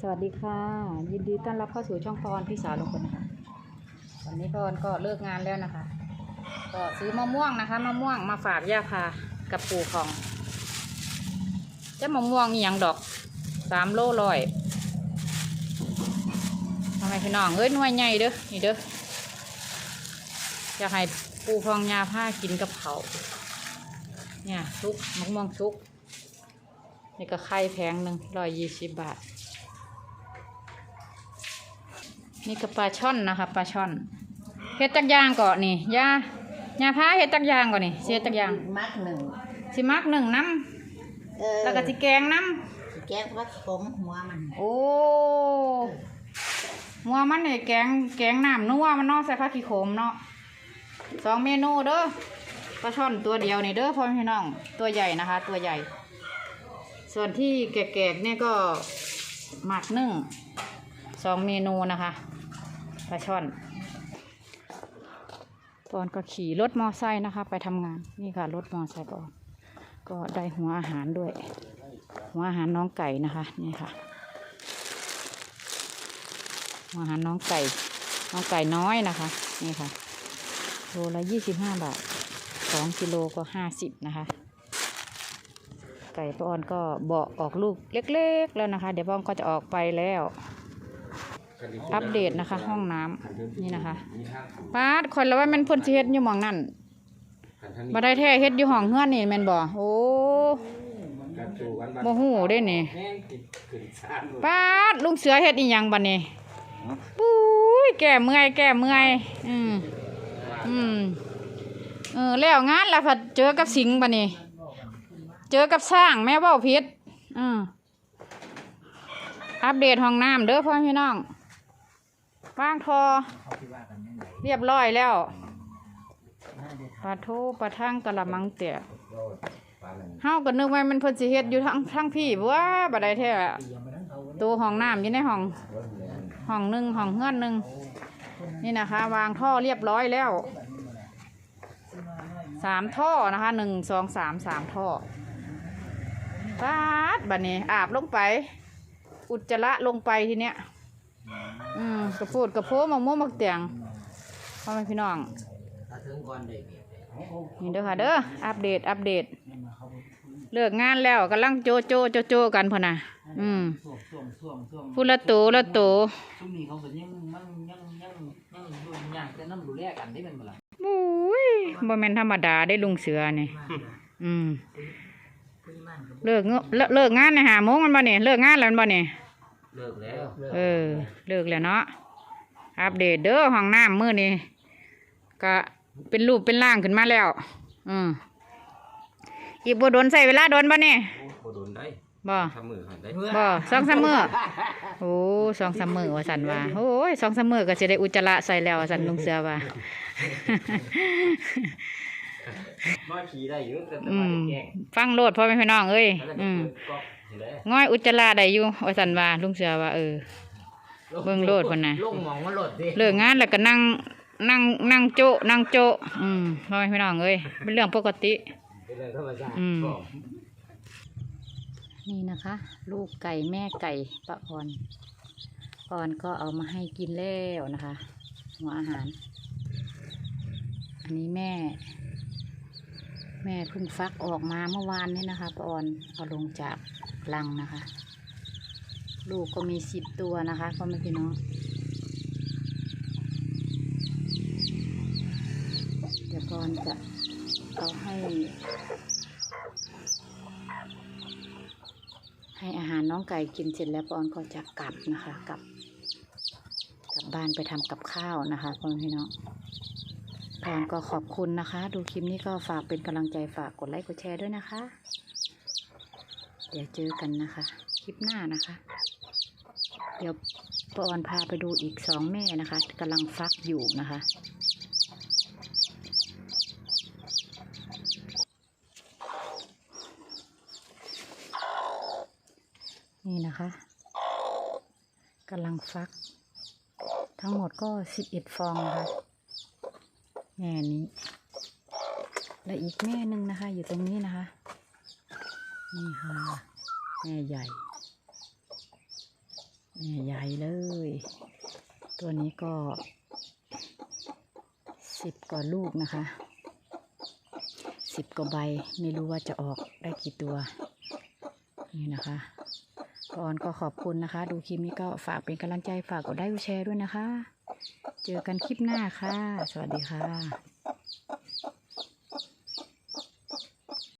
สวัสดีค่ะ ยินดีต้อนรับเข้าสู่ช่องพรพี่สาวลุงพลนะคะวันนี้พรก็เลิกงานแล้วนะคะ ก็ซื้อมะม่วงนะคะมะม่วงมาฝากย่าพากับปู่ของเจ้ามะม่วงอหย่างดอกสามโลร้อยทำไมพี่น้องเอ้ยหน่วยใหญ่เด้อนี่เด้ออยากให้ปู่พองยาผ้ากินกับเขาเนี่ยซุกมะม่วงซุกนี่ก็ไข่แพงหนึ่งร้อยยี่สิบบาท นี่ก็ปลาช่อนนะคะปลาช่อนเฮ็ดจักอยางก่อนนี่ยายาพาเฮ็ดจักอยางก่อนนี่สิเฮ็ดจักอยางมักหนึ่งสิมักหนึ่งน้เออำแล้วก็สิแกงน้แกงวัดขมหัวมันำโอ้หัวมันนี่แกงแกงน้ำนัวมันเนาะใส่ผักขี้โขมเนาะสองเมนูเด้อปลาช่อนตัวเดียวนี่เด้อพ่อแม่พี่น้องตัวใหญ่นะคะ ตัวใหญ่ ส่วนที่แก่ๆเนี่ยก็หมักนึ่ง สองเมนูนะคะปลาช่อน ปอนก็ขี่รถมอไซค์นะคะ ไปทำงานนี่ค่ะรถมอไซค์ปอนก็ได้หัวอาหารด้วย หัวอาหารน้องไก่นะคะนี่ค่ะ หัวอาหารน้องไก่ น้องไก่น้อยนะคะ นี่ค่ะโลละยี่สิบห้าบาทสองกิโลก็ห้าสิบนะคะ ไก่ป้อนก็เบาะออกลูกเล็กๆแล้วนะคะ เดี๋ยวป้ออนก็จะออกไปแล้ว อัปเดตนะคะ ห้องน้ำนี่นะคะป้าดคอยแล้วว่าแมันเพ่นสิเฮ็ดอยู่หมองนั่นบ่ได้แท้เฮ็ดอยู่ห้องเฮือนนี่แม่นบ่โอ้บ่ฮู้เด้นี่ป้าดลุงเสือเฮ็ดอีหยังบัดนี้ปุ้ยแก้เมื่อยแก้เมื่อยอืมอืมเออแล้วงานแล้วผัดเจอกับสิงห์บัดนี้เจอกับสร้างแม่เบ้าพิษอืมอัปเดตห้องน้ำเด้อพ่อพี่น้อง ว่างทอเรียบร้อยแล้วปลาทูปลาทั่งกะละมังเตี่ยเฮาก็นึกว่ามันเพิ่นสิเฮ็ดอยู่ทั้งทั้งพี่บ่ว่าบ่ได้แท้อะตัวห้องน้ำอยู่ในห้องห้องหนึงห้องเฮือนหนึงนี่นะคะ วางท่อเรียบร้อยแล้วสามท่อนะคะหนึ่งสองสามสามท่อปาดบัดนี้อาบลงไป อุจจาระลงไปทีเนี้ยอืม กระพูดกระโพมังม่วงมักเตียงพ่อแม่พี่น้องนเด็กนี่เด้อค่ะเด้ออัปเดตอัปเดต เลิกงานแล้วกำลังโจโจโจโจกันพ่นน่ะอืมส่วงส่วงส่วงส่วงพูดละโตละโตช่วงนี้เขาก็ยังมันยังยังยังดูยากแต่น้ำดูแลกันได้เป็นเวลาบุ้ยบ่แม่นธรรมดาได้ลุงเสือนี่อืมเลิกเงอเลิกเลิกงานนะหาโมงมันบ่เนี่ยเลิกงานแล้วมันบ่เนี่ยเลิกแล้ว เออ เลิกแล้วเนาะ อัปเดตเด้อห้องน้ำมื้อนี้ก็เป็นรูปเป็นร่างขึ้นมาแล้ว อืมอีกบ่โดนใส่เวลาโดนบ่เนี่ยโคโดนได้บ่ทำมือหันได้บ่สองสามมื้อโอ้สองสามมื้อว่าสันว่าโอ้ยสองสามมื้อก็สิได้อุจจาระใส่แล้วว่าสันลุงเสือว่ามาขี่ได้เยอะแต่อืมามแกล้งฟังโลดพ่อแม่พี่น้องเอ้ยแล้วก็อืมเปิดก๊อกเห็นไหมง่อยอุจจาระได้อยู่ว่าสันว่าลุงเสือว่าเออ เบิ่งโลดพุ่นน่ะลงหมองมาโลดดิเลิกงานแล้วก็นั่งนั่งนั่งโจะนั่งโจะอืมพ่อแม่พี่น้องเอ้ยเป็นเรื่องปกติ เป็นเรื่องธรรมชาติอืมก็นี่นะคะ ลูกไก่แม่ไก่ปะพรปอนก็เอามาให้กินแล้วนะคะ หัวอาหาร อันนี้แม่ แม่เพิ่งฟักออกมาเมื่อวานนี้นะคะปอนเอาลงจากลังนะคะ ลูกก็มีสิบตัวนะคะพ่อแม่พี่น้องเดี๋ยวปอนจะเอาให้ ให้อาหารน้องไก่กินเสร็จแล้วปอนก็จะกลับนะคะกลับกลับบ้านไปทำกับข้าวนะคะพ่อแม่พี่น้องปอนก็ขอบคุณนะคะ ดูคลิปนี้ก็ฝากเป็นกำลังใจฝากกดไลค์กดแชร์ด้วยนะคะ เดี๋ยวเจอกันนะคะ คลิปหน้านะคะ เดี๋ยวปอนพาไปดูอีกสองแม่นะคะกำลังฟักอยู่นะคะ นี่นะคะกำลังฟัก ทั้งหมดก็สิบเอ็ดฟองนะคะแม่นี้และอีกแม่หนึ่งนะคะ อยู่ตรงนี้นะคะ นี่ค่ะ แม่ใหญ่ ใหญ่เลย ตัวนี้ก็สิบกว่าลูกนะคะสิบกว่าใบไม่รู้ว่าจะออกได้กี่ตัว นี่นะคะก่อนก็ขอบคุณนะคะ ดูคลิปนี้ก็ฝากเป็นกำลังใจฝากกดไลค์กดแชร์ด้วยนะคะ เจอกันคลิปหน้าค่ะ สวัสดีค่ะ